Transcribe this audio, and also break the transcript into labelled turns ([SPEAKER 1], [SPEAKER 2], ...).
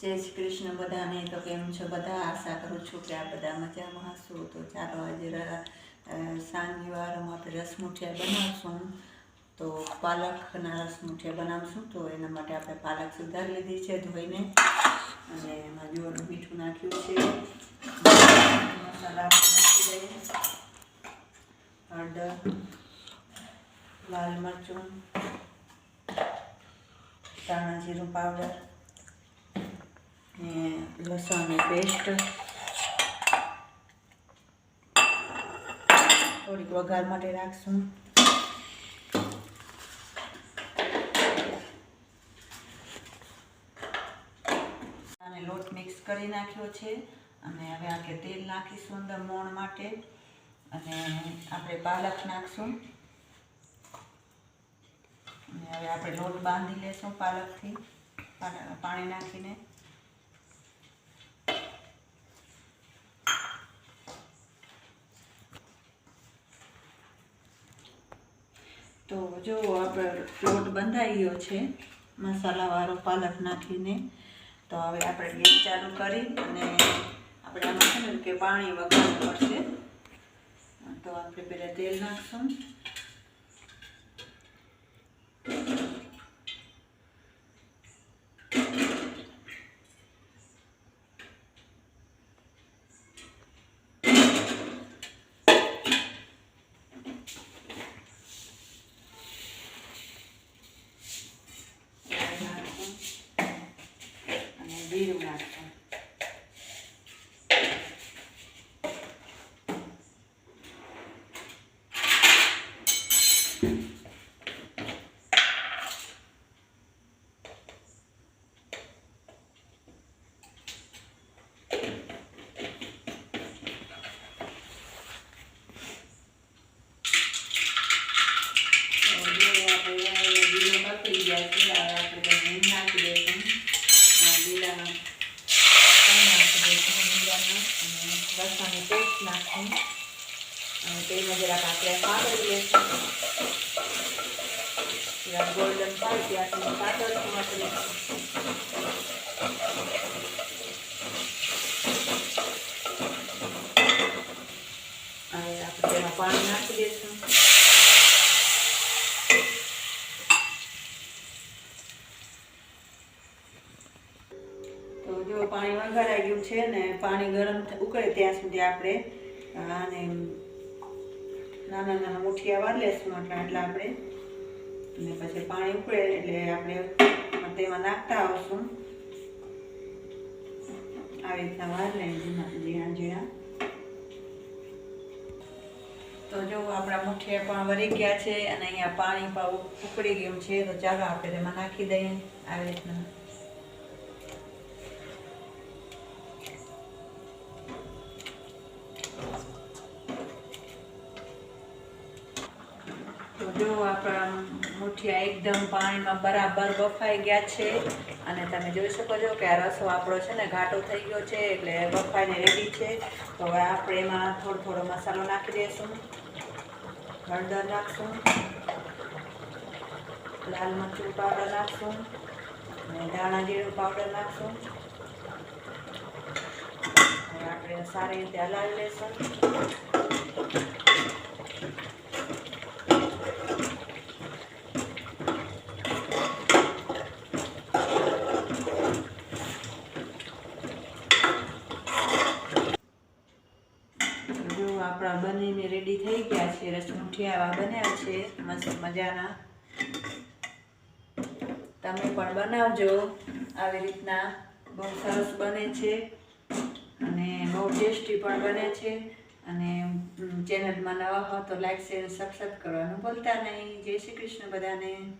[SPEAKER 1] જય શ્રી કૃષ્ણ. બધાને તો કેમ છો? બધા આશા કરું છું કે આ બધા મજામાં હશો. તો ચાલો આજે ર- અ, સાંજની વારમાં આપણે રસ મુઠિયા બનાવશું. તો પાલકના રસ મુઠિયા બનાવશું. તો એના માટે આપણે પાલક સુધારી લીધી છે ધોઈને. અને એમાં જોવાનું મીઠું નાખ્યું છે. મસાલા નાખી દઈએ. હળદર લાલ મરચું ધાણા જીરું પાવડર લસણની પેસ્ટ થોડીક વઘાર માટે રાખશું. અને લોટ મિક્સ કરી નાખ્યો છે. અને હવે આપણે તેલ નાખીશું અંદર મોણ માટે. અને આપણે પાલક નાખશું. અને હવે આપણે લોટ બાંધી લેશું પાલકથી પાણી નાખીને. તો જો આપણે લોટ બંધાઈ ગયો છે, મસાલાવાળો પાલક નાખીને, તો હવે આપણે ગેસ ચાલુ કરી અને આપણે આમાં છે ને કે પાણી વગાડવું પડશે. તો આપણે પહેલાં તેલ નાખશું રાઈ નાખશું અને જીરું નાખશું તો જો આપણે જીરું પકડી ગયા છે હવે આપણે તેને હિંગ નાખી દઈશું આ જીરામાં પણ નાખી દઈશું જીરામાં અને લસણની પેસ્ટ નાખશું અને જરાક આપણે સાતળી લઈશું જરાક ગોલ્ડન થાય ત્યાં સુધી સાતળશું આપણે હવે આપણે તેમાં પાણી નાખી દઈશું. પાણી વઘારાઈ ગયું છે ને પાણી ગરમ ઉકળે ત્યાં સુધી આપણે આને નાના નાના મુઠિયા વાર લેશું એટલે એટલે આપણે. અને પછી પાણી ઉકળે એટલે આપણે તેમાં નાખતા આવશું. આવી રીતના વાર લઈને ઝીણા ઝીણા. તો જો આપણા મુઠિયા પણ વરી ગયા છે અને અહીંયા પાણી પણ ઉકળી ગયું છે, તો ચાલો આપણે તેમાં નાખી દઈએ. આવી રીતના. જો આપણા મુઠિયા એકદમ પાણીમાં બરાબર બફાઈ ગયા છે અને તમે જોઈ શકો છો કે આ રસો આપણો છે ને ઘાટો થઈ ગયો છે એટલે બફાઈને રેડી છે. તો હવે આપણે એમાં થોડો થોડો મસાલો નાખી દઈશું હળદર નાખશું. લાલ મરચું પાવડર નાખશું. અને ધાણા જીરું પાવડર નાખશું. આપણે સારી રીતે હલાવી લઈશું જો આપણા બનીને રેડી થઈ ગયા છે. રસમુઠિયાવા બન્યા છે. મસ્ત મજાના. તમે પણ બનાવજો. આવી રીતના બહુ સરસ બને છે. અને બહુ ટેસ્ટી પણ બને છે. અને ચેનલમાં નવા હો તો લાઈક, શેર, સબસ્ક્રાઈબ કરવાનું ભૂલતા નહીં. જય શ્રી કૃષ્ણ બધાને.